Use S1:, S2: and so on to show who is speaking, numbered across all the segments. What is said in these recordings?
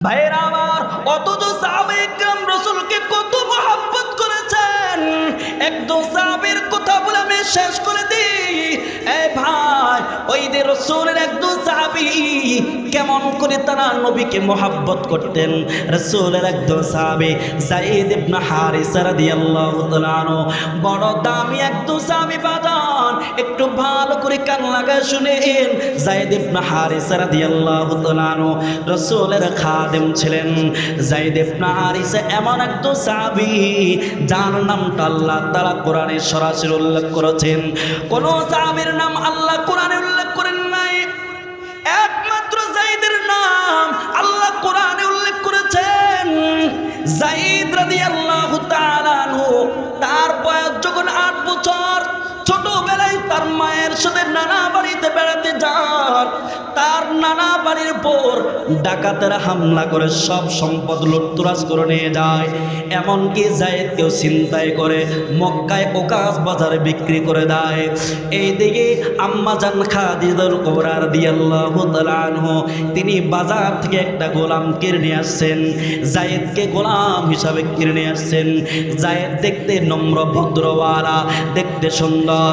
S1: ভাইয়েরা আমার, অথচ সাহাবে ইকরাম রসুলকে কত মহাব্বত করেছেন। একদম সাহাবের কথা বলে আমি শেষ করে দিই। ভাই, ওই যে রসুলের একদম সাহাবি কেমন করে তারা নবীকে মহাব্বত করতেন? রসুলের একদম সাহাবি জাইদ ইবনে হারিসা রাদিয়াল্লাহু তাআলা বড় দামি একদম সাহাবি বাজান, একটু ভালো করে কান লাগায় শুনেন। জাইদ ইবনে হারিসা রাদিয়াল্লাহু তাআলা রসুলের খাদেম ছিলেন। জাইদ ইবনে হারিসা এমন একদম সাহাবি, যার নামটা আল্লাহ তাআলা কোরআনে সরাসরি উল্লেখ করেছেন। কোন সাহাবীর নাম আল্লাহ কোরআনে উল্লেখ করেন নাই। একমাত্র জাইদের নাম আল্লাহ কোরআনে উল্লেখ করেছেন। জাইদ রাদিয়াল্লাহু তাআলা তার বয়স যখন আট বছর ছোটবেলায় তার মায়ের সাথে নানা বাড়িতে বেড়াতে যান। তার নানা বাড়ির উপর ডাকাতেরা হামলা করে, সব সম্পদ লুটতরাজ করে নিয়ে যায়। এমনকি জায়েদকেও চিন্তাই করে, মক্কায় ওকাজ বাজারে বিক্রি করে দেয়। এইদিকে আম্মা জান খাদিজাতুল কুবরা রাদিয়াল্লাহু তাআলা আনহু, তিনি বাজার থেকে একটা গোলাম কিনে নিয়ে আসছেন। জায়েদকে গোলাম হিসাবে কিনে নিয়ে আসছেন। জায়েদ দেখতে নম্র, ভদ্রওয়ালা, দেখতে সুন্দর।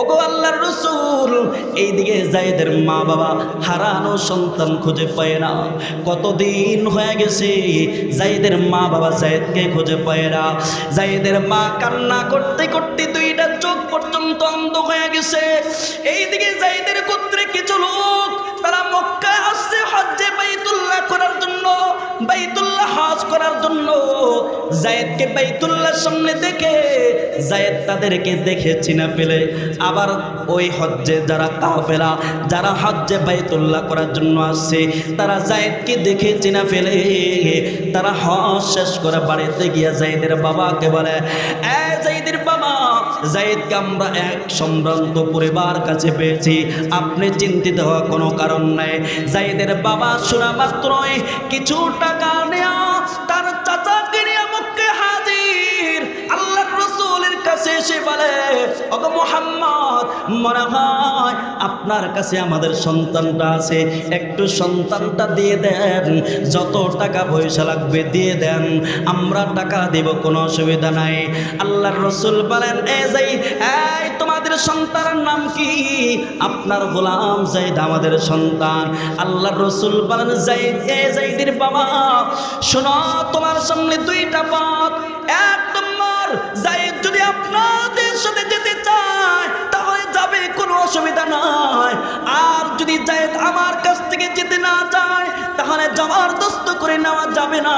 S1: ওগো আল্লাহর রসুল, এইদিকে জায়েদের মা বাবা হারানো সন্তান খুঁজে পায় না। কতদিন হয়ে গেছে জায়েদের মা বাবা জায়েদকে খুঁজে পায় না। জায়েদের মা কান্না করতে করতে দুইটা চোখ পর্যন্ত অন্ধ হয়ে গেছে। এইদিকে জায়েদের গোত্রে কিছু লোক, তারা মক্কায় আসছে হজ্জে বাইতুল্লাহ করার জন্য। বাইতুল্লাহ হজ করার জন্য জায়েদকে বাইতুল্লাহর সামনে দেখে জায়েদ তাদেরকে দেখে চিনা ফেলে। আবার ওই হজ্জে যারা কাফেলা, যারা হজ্জে বাইতুল্লাহ করার জন্য আসছে তারা জায়েদকে দেখে চিনা ফেলে। তারা হজ শেষ করে বাড়িতে গিয়া জায়েদের বাবাকে বলে, এ জায়েদকে আমরা এক সম্ভ্রান্ত পরিবার কাছে পেয়েছি। আপনি চিন্তিত হওয়ার কোনো কারণ নাই। জায়েদের বাবা শোনা মাত্রই কিছু টাকা নেওয়া তার চাচাকে নিয়ে আমাকে হাজির। আল্লাহ রসুলের কাছে এসে বলে, ওগো মোহাম্মদ মনে হয় আপনার কাছে আমাদের সন্তানটা আছে। একটু সন্তানটা দিয়ে দেন। যত টাকা পয়সা লাগবে দিয়ে দেন। আমরা টাকা দেব, কোনো অসুবিধা নাই। আল্লাহর রসুল বলেন, এ যাই, এই তোমাদের সন্তানের নাম কি? আপনার গোলাম জাইদ আমাদের সন্তান। আল্লাহর রসুল বলেন জাইদ এ জাইদের বাবা, শোনো, তোমার সামনে দুইটা পথ। এক নম্বর জাইদ যদি আপনাদের সাথে যেতে চায় অসুবিধা নয়। আর যদি জায়েদ আমার কাছ থেকে যেতে না চায় তাহলে জবরদস্ত করে নেওয়া যাবে না।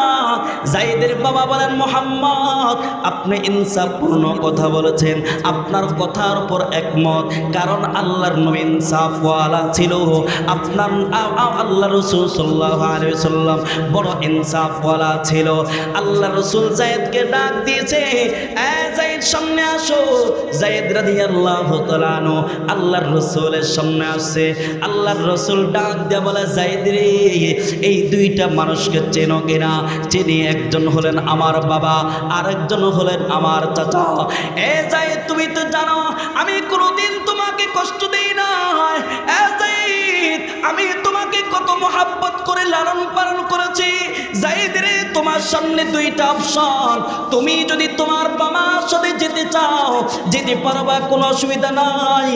S1: জাইদের বাবা বলেন, মোহাম্মদ, আপনি ইনসাফপূর্ণ কথা বলেছেন। আপনার কথার উপর একমত। কারণ আল্লাহর নবী ইনসাফওয়ালা ছিল। আপনার আল্লাহ রসুল সাল্লাহ আলিয়াল্লাম বড় ইনসাফওয়ালা ছিল। আল্লাহ রসুল জায়েদকে ডাক দিয়েছে জায়েদ সামনে আসো। জায়েদ রাদি আল্লাহ তালানো আল্লাহর রসুলের সামনে আসছে। আল্লাহর রসুল ডাক দেয়া বলে জায়েদ রে এই দুইটা মানুষকে চেনো কিনা? চিনি একজন হলেন আমার বাবা, আরেকজন হলেন আমার চাচা। এ যাই তুমি তো জানো, আমি কোনোদিন তোমাকে কষ্ট দিই না এ যাই আমি কত মহাব্বত করে লালন পালন করেছি। জায়েদ তোমার সামনে দুইটা অপশন। তুমি যদি তোমার বাবার সাথে যেতে চাও, যেতে পারবা, কোনো অসুবিধা নাই।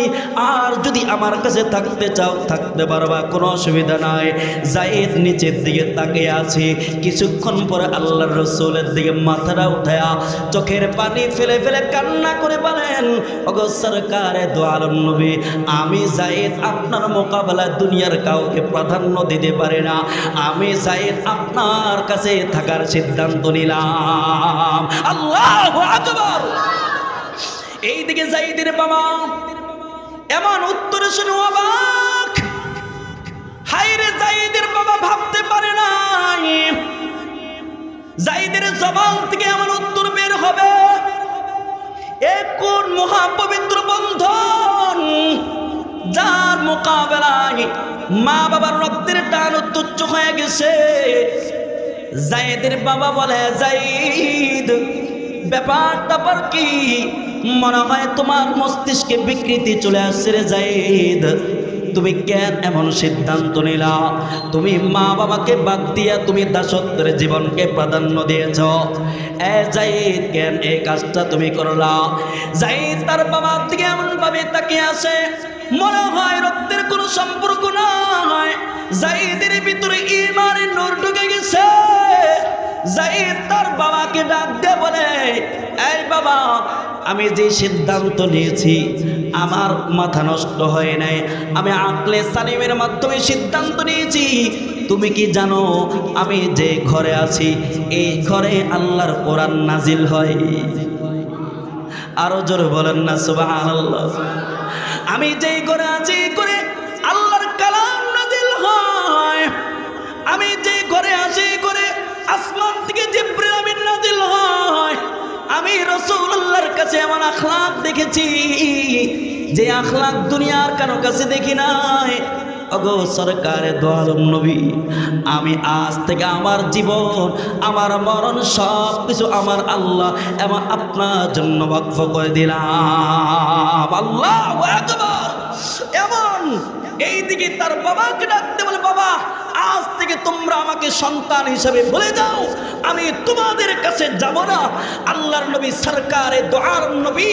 S1: আর যদি আমার কাছে থাকতে চাও, থাকতে পারবা, কোনো অসুবিধা নাই। জায়েদ নিচের দিকে তাকিয়ে আছে। কিছুক্ষণ পরে আল্লাহর রসুলের দিকে মাথাটা উঠায়া চোখের পানি ফেলে ফেলে কান্না করে বলেন, ওগো সরকারে দোয়ালম নবী, আমি জায়েদ আপনার মোকাবেলায় দুনিয়ার কাউকে প্রাধান্য দিতে পারি না। আমি জায়েদ আপনার কাছে থাকার সিদ্ধান্ত নিলাম। আল্লাহ এইদিকে জাইদের বাবা এমন উত্তরে শুনে অবাক। হাইরে জাইদের বাবা ভাবতে পারে নাই। জাইদের জবান থেকে এমন উত্তর বের হবে। এ কোন মহাপবিত্র বন্ধন যার মোকাবেলায় মা বাবার রক্তের টান তুচ্ছ হয়ে গেছে। জায়েদের বাবা বলে জাইদ ব্যাপার ট্যাপার কি? মনে হয় তোমার মস্তিষ্কে বিকৃতি চলে আসছে রে জাইদ তুমি কেন এমন সিদ্ধান্ত নিলা? তুমি মা বাবাকে বাদ দিয়া তুমি দাসত্বের জীবনকে প্রাধান্য দিয়েছ। এ জাইদ কেন এই কাজটা তুমি করলা? জাইদ তার বাবার দিকে এমন ভাবে তাকিয়ে আসে মনে হয় রক্তের কোনো সম্পর্ক নয় জাইদের ভিতরে ইমানের নূর ঢুকে গেছে। জাইদ তার বাবাকে ডাক দিয়ে বলে, এই বাবা, আমি যে সিদ্ধান্ত নিয়েছি, আমার মাথা নষ্ট হয় নাই। আমি আকলে সালিমের মাধ্যমে সিদ্ধান্ত নিয়েছি। তুমি কি জানো, আমি যে ঘরে আছি, এই ঘরে আল্লাহর কোরআন নাজিল হয়। আরও জোরে বলেন না, সুবহানাল্লাহ। আমি যেই করে আছি করে আল্লাহর কালাম নাজিল হয়। আমি যে ঘরে আছি করে আসমান থেকে জিব্রিল আমিন নাজিল হয়। আমি রাসূলুল্লাহর কাছে এমন আখলাক দেখেছি, যে আখলাক দুনিয়ার কারও কাছে দেখি নাই। অগো সরকারে দোয়ালম নবী, আমি আজ থেকে আমার জীবন, আমার মরণ সব কিছু আমার আল্লাহ এবং আপনার জন্য বক্ফ করে দিলাম। আল্লাহ এই দিকে তার বাবাকে ডাকতে বলে, বাবা, আজ থেকে তোমরা আমাকে সন্তান হিসেবে বলে যাও আমি তোমাদের কাছে যাব না। আল্লাহর নবী সরকারে দোয়ার নবী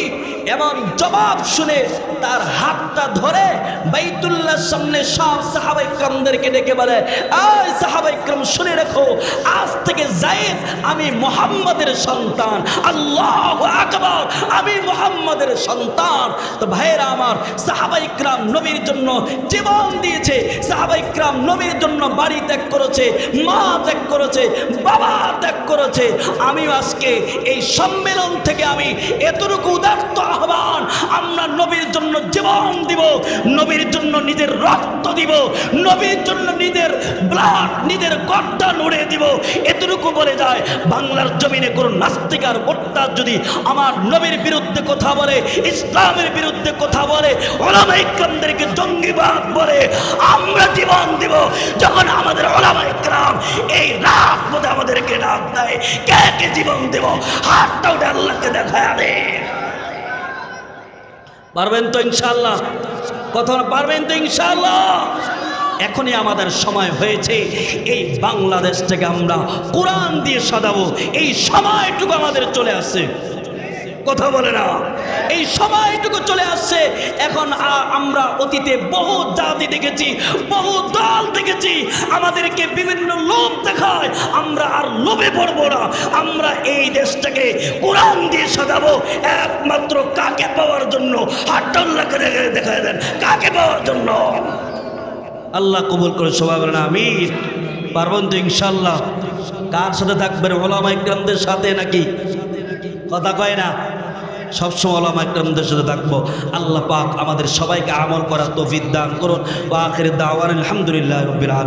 S1: এমন জবাব শুনে তার হাতটা ধরে বাইতুল্লাহর সামনে সব সাহাবাইক্রমদেরকে ডেকে বলে, আয় সাহাবাইক্রম শুনে রেখো, আজ থেকে জায়েদ আমি মোহাম্মদের সন্তান, আল্লাহ আকবর, আমি মোহাম্মদের সন্তান। তো ভাইয়েরা আমার সাহাবাইক্রাম নবীর জন্য জীবন দিয়েছে। সাহাবাইকরাম নবীর জন্য বাড়ি ত্যাগ করেছে, মা ত্যাগ করেছে, বাবা ত্যাগ করেছে। আমি আজকে এই সম্মেলন থেকে আমি এতটুকু উদার্ত আহ্বান, আমরা নবীর জন্য জীবন দিব, নবীর জন্য নিজের রক্ত দিব, নবীর জন্য নিজের ব্লাড নিজের গর্দা নড়ে দিব। এতটুকু বলে যায়, বাংলার জমিনে কোনো নাস্তিক আর যদি আমার নবীর বিরুদ্ধে কথা বলে, ইসলামের বিরুদ্ধে কথা বলে, ওলামা ইকরামদেরকে জঙ্গিবাদ বলে, আমরা জীবন দিব। যখন আমাদের ওলামা ইকরাম এই রাত মধ্যে আমাদেরকে ডাক দেয়, কে কে জীবন দেব? হাতটা উঠে আল্লাহকে দেখায় দে পারবেন তো ইনশাল্লাহ কথা পারবেন তো ইনশাল্লাহ এখনই আমাদের সময় হয়েছে, এই বাংলাদেশ থেকে আমরা কোরআন দিয়ে সাজাবো, এই সময়টুকু আমাদের চলে আসছে। কথা বলে না। এই সময়টুকু চলে আসছে। এখন আমরা অতীতে বহু জাতি দেখেছি, বহু দল দেখেছি। আমাদেরকে বিভিন্ন লোভ দেখায়। আমরা আর লোভে পড়ব না। আমরা এই দেশটাকে কোরআন দিয়ে সাজাবো। একমাত্র কাকে পাওয়ার জন্য? হাট্টাল্লাহকে দেখা দেন। কাকে পাওয়ার জন্য? আল্লাহ কবুল করে সবাই বলেন আমি পারবেন তো ইনশাল্লাহ কার সাথে থাকবেন? ওলামা ইকরামদের সাথে নাকি? কথা কয় না। সবসময় আলামা ইকরামদের সাথে থাকব। আল্লাহ পাক আমাদের সবাইকে আমল করার তৌফিক দান করুন। আখের দাওয়ান আলহামদুলিল্লাহ রবিল